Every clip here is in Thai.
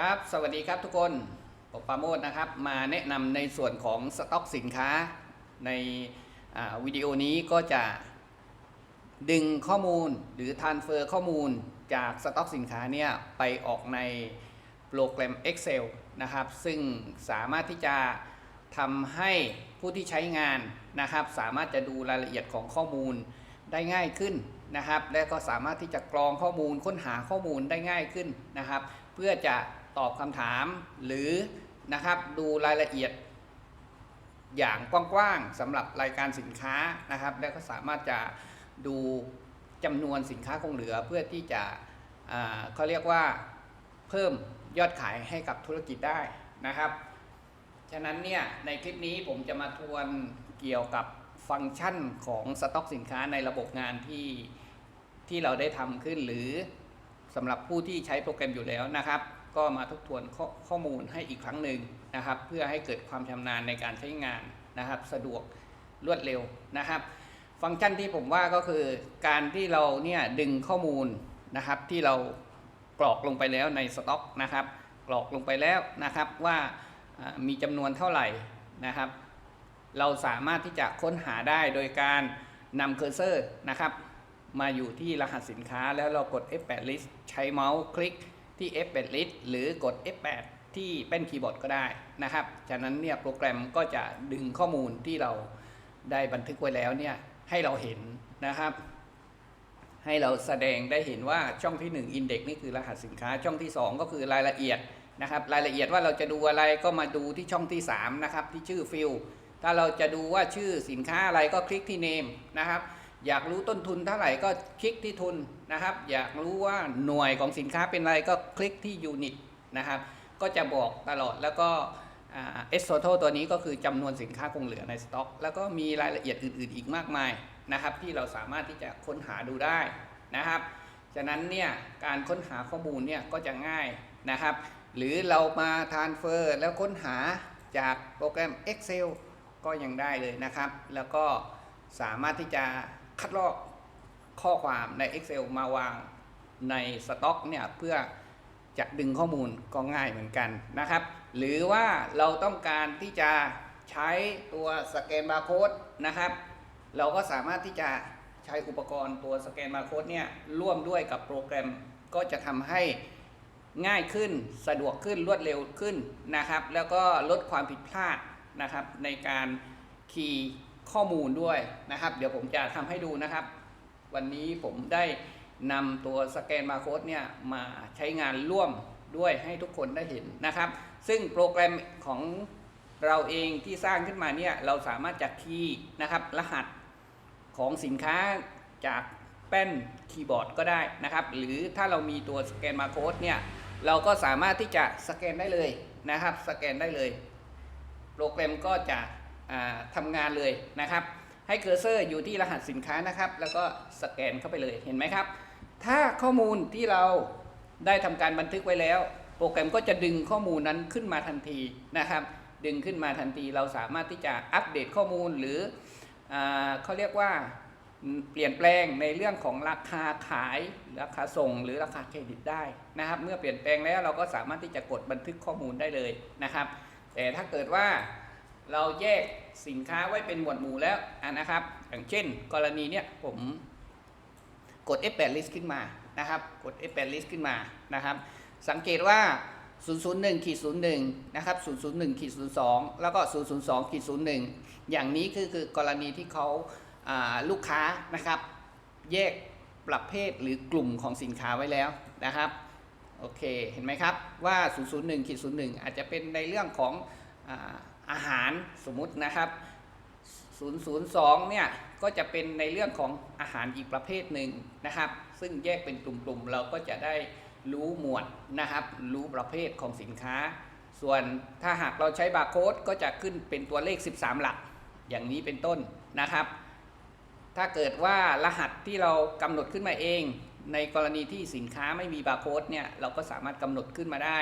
ครับสวัสดีครับทุกคนผมปาโมดนะครับ มาแนะนำในส่วนของสต็อกสินค้า ในาวิดีโอนี้ก็จะดึงข้อมูลหรือ transfer ข้อมูลจากสต็อกสินค้าเนี่ยไปออกในโปรแกรม Excel นะครับ ซึ่งสามารถที่จะทำให้ผู้ที่ใช้งานนะครับ สามารถจะดูรายละเอียดของข้อมูลได้ง่ายขึ้นนะครับ และก็สามารถที่จะกรองข้อมูลค้นหาข้อมูลได้ง่ายขึ้นนะครับ เพื่อจะ ตอบคำถาม หรือนะครับดูรายละเอียดอย่างกว้างๆสำหรับรายการสินค้านะครับ และก็สามารถจะดูจำนวนสินค้าคงเหลือเพื่อที่จะเขาเรียกว่าเพิ่มยอดขายให้กับธุรกิจได้นะครับ ฉะนั้นเนี่ยในคลิปนี้ผมจะมาทวนเกี่ยวกับฟังก์ชันของสต็อกสินค้าในระบบงานที่ที่เราได้ทำขึ้นหรือสำหรับผู้ที่ใช้โปรแกรมอยู่แล้วนะครับ ก็มาทบทวนข้อข้อมูลให้อีกครั้งหนึ่งนะครับ เพื่อให้เกิดความชำนาญในการใช้งานนะครับ สะดวกรวดเร็วนะครับ ฟังก์ชันที่ผมว่าก็คือการที่เราเนี่ยดึงข้อมูลนะครับ ที่เรากรอกลงไปแล้วในสต็อกนะครับ กรอกลงไปแล้วนะครับว่าอ่ามีจำนวนเท่าไหร่นะครับ เราสามารถที่จะค้นหาได้โดยการนำเคอร์เซอร์นะครับ มาอยู่ที่รหัสสินค้าแล้วเรากด F8 list ใช้เมาส์คลิก ที่ F8 list หรือกด F8 ที่เป็นคีย์บอร์ดก็ได้นะครับ ฉะนั้นเนี่ยโปรแกรมก็จะดึงข้อมูลที่เราได้บันทึกไว้แล้วเนี่ยให้เราเห็นนะครับ ให้เราแสดงได้เห็นว่าช่องที่ 1 Index นี่คือรหัสสินค้าช่องที่ 2 ก็คือรายละเอียดนะครับ รายละเอียดว่าเราจะดูอะไรก็มาดูที่ช่องที่3นะครับที่ชื่อฟิลถ้าเราจะดูว่าชื่อสินค้าอะไรก็คลิกที่ name นะครับ อยากรู้ต้นทุนเท่าไหร่ก็คลิกที่ทุนนะครับ อยากรู้ว่าหน่วยของสินค้าเป็นอะไรก็คลิกที่ยูนิตนะครับ ก็จะบอกตลอดแล้วก็เอสโซโทตัวนี้ก็คือจำนวนสินค้าคงเหลือในสต็อก แล้วก็มีรายละเอียดอื่น ๆ อีกมากมายนะครับ ที่เราสามารถที่จะค้นหาดูได้นะครับ ฉะนั้นเนี่ยการค้นหาข้อมูลเนี่ยก็จะง่ายนะครับ หรือเรามาทานเฟอร์แล้วค้นหาจากโปรแกรม Excel ก็ยังได้เลยนะครับ แล้วก็สามารถที่จะ คัดลอกข้อความใน Excel มาวางในสต็อกเนี่ยเพื่อจะดึงข้อมูลก็ง่ายเหมือนกันนะครับ หรือว่าเราต้องการที่จะใช้ตัวสแกนบาร์โค้ดนะครับ เราก็สามารถที่จะใช้อุปกรณ์ตัวสแกนบาร์โค้ดเนี่ยร่วมด้วยกับโปรแกรมก็จะทำให้ง่ายขึ้นสะดวกขึ้นรวดเร็วขึ้นนะครับ แล้วก็ลดความผิดพลาดนะครับในการคีย์ ข้อมูลด้วยนะครับ เดี๋ยวผมจะทำให้ดูนะครับ วันนี้ผมได้นำตัวสแกนบาร์โค้ดเนี่ยมาใช้งานร่วมด้วยให้ทุกคนได้เห็นนะครับ ซึ่งโปรแกรมของเราเองที่สร้างขึ้นมาเนี่ยเราสามารถจะคีย์นะครับ รหัสของสินค้าจากแป้นคีย์บอร์ดก็ได้นะครับ หรือถ้าเรามีตัวสแกนมาโค้ดเนี่ยเราก็สามารถที่จะสแกนได้เลยนะครับ สแกนได้เลย โปรแกรมก็จะ ทำงานเลยนะครับ ให้เคอร์เซอร์อยู่ที่รหัสสินค้านะครับ แล้วก็สแกนเข้าไปเลยเห็นไหมครับ ถ้าข้อมูลที่เราได้ทำการบันทึกไว้แล้ว โปรแกรมก็จะดึงข้อมูลนั้นขึ้นมาทันทีนะครับ ดึงขึ้นมาทันทีเราสามารถที่จะอัปเดตข้อมูลหรืออเขาเรียกว่าเปลี่ยนแปลงในเรื่องของราคาขายราคาส่งหรือราคาเครดิตได้นะครับ เมื่อเปลี่ยนแปลงแล้วเราก็สามารถที่จะกดบันทึกข้อมูลได้เลยนะครับ แต่ถ้าเกิดว่า เราแยกสินค้าไว้เป็นหมวดหมู่แล้วอะนะครับ อย่างเช่น กรณีเนี้ยผมกด F8 list ขึ้นมานะครับ กด F8 list ขึ้นมานะครับ สังเกตว่า 001ขีด01 นะครับ 001ขีด02 แล้วก็ 002ขีด01 อย่างนี้คือคือกรณีที่เขาาลูกค้านะครับ แยกประเภทหรือกลุ่มของสินค้าไว้แล้วนะครับ โอเค เห็นไหมครับว่า 001ขีด01 อาจจะเป็นในเรื่องของ อาหารสมมุตินะครับ 002 เนี่ยก็จะเป็นในเรื่องของอาหารอีกประเภทหนึ่งนะครับ ซึ่งแยกเป็นกลุ่มๆ เราก็จะได้รู้หมวดนะครับ รู้ประเภทของสินค้า ส่วนถ้าหากเราใช้บาร์โค้ดก็จะขึ้นเป็นตัวเลข 13 หลัก อย่างนี้เป็นต้นนะครับ ถ้าเกิดว่ารหัสที่เรากำหนดขึ้นมาเอง ในกรณีที่สินค้าไม่มีบาร์โค้ดเนี่ยเราก็สามารถกำหนดขึ้นมาได้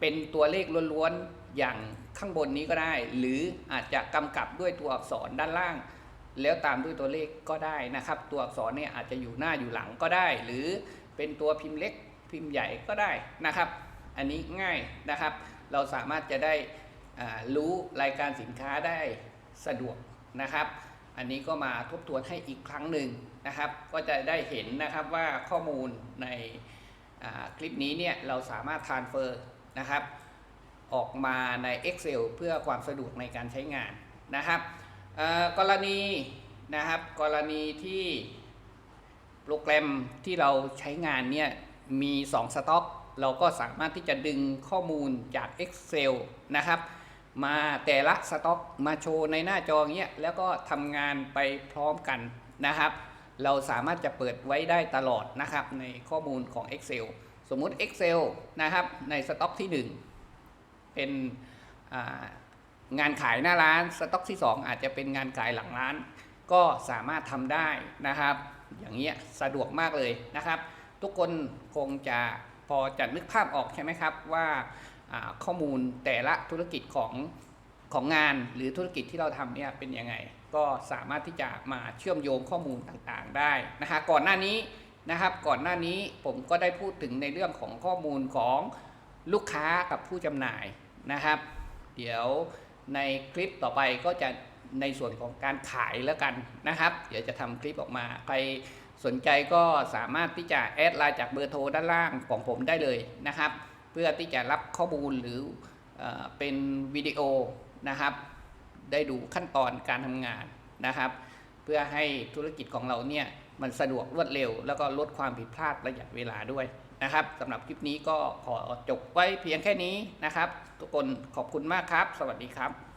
เป็นตัวเลขล้วนๆอย่างข้างบนนี้ก็ได้ หรืออาจจะกำกับด้วยตัวอักษรด้านล่าง แล้วตามด้วยตัวเลขก็ได้นะครับ ตัวอักษรเนี่ยอาจจะอยู่หน้าอยู่หลังก็ได้ หรือเป็นตัวพิมพ์เล็กพิมพ์ใหญ่ก็ได้นะครับ อันนี้ง่ายนะครับ เราสามารถจะได้รู้รายการสินค้าได้สะดวกนะครับ อันนี้ก็มาทบทวนให้อีกครั้งหนึ่งนะครับ ก็จะได้เห็นนะครับว่าข้อมูลในคลิปนี้เนี่ยเราสามารถ transfer นะครับ ออกมาใน Excel เพื่อความสะดวกในการใช้งานนะครับกรณีนะครับกรณีที่โปรแกรมที่เราใช้งานเนี่ยมี2สต็อกเราก็สามารถที่จะดึงข้อมูลจาก Excel นะครับ มาแต่ละสต็อกมาโชว์ในหน้าจอเงี้ยแล้วก็ทำงานไปพร้อมกันนะครับ เราสามารถจะเปิดไว้ได้ตลอดนะครับในข้อมูลของ Excel สมมุติ Excel นะครับในสต็อกที่ 1 เป็นงานขายหน้าร้านสต็อกที่ 2 อาจจะเป็นงานขายหลังร้าน ก็สามารถทำได้นะครับ อย่างเงี้ยสะดวกมากเลยนะครับ ทุกคนคงจะพอจะนึกภาพออกใช่ไหมครับว่าอ่าข้อมูลแต่ละธุรกิจของของงานหรือธุรกิจที่เราทำเนี่ยเป็นยังไง ก็สามารถที่จะมาเชื่อมโยงข้อมูลต่างๆได้นะฮะก่อนหน้านี้ นะครับ ก่อนหน้านี้ผมก็ได้พูดถึงในเรื่องของข้อมูลของลูกค้ากับผู้จำหน่ายนะครับ เดี๋ยวในคลิปต่อไปก็จะในส่วนของการขายแล้วกันนะครับ เดี๋ยวจะทำคลิปออกมา ใครสนใจก็สามารถที่จะแอดไลน์จากเบอร์โทรด้านล่างของผมได้เลยนะครับ เพื่อที่จะรับข้อมูลหรือเอเป็นวิดีโอนะครับ ได้ดูขั้นตอนการทำงานนะครับ เพื่อให้ธุรกิจของเราเนี่ย มันสะดวกรวดเร็ว แล้วก็ลดความผิดพลาดประหยัดเวลาด้วยนะครับสำหรับคลิปนี้ก็ขอจบไว้เพียงแค่นี้นะครับ ทุกคนขอบคุณมากครับ สวัสดีครับ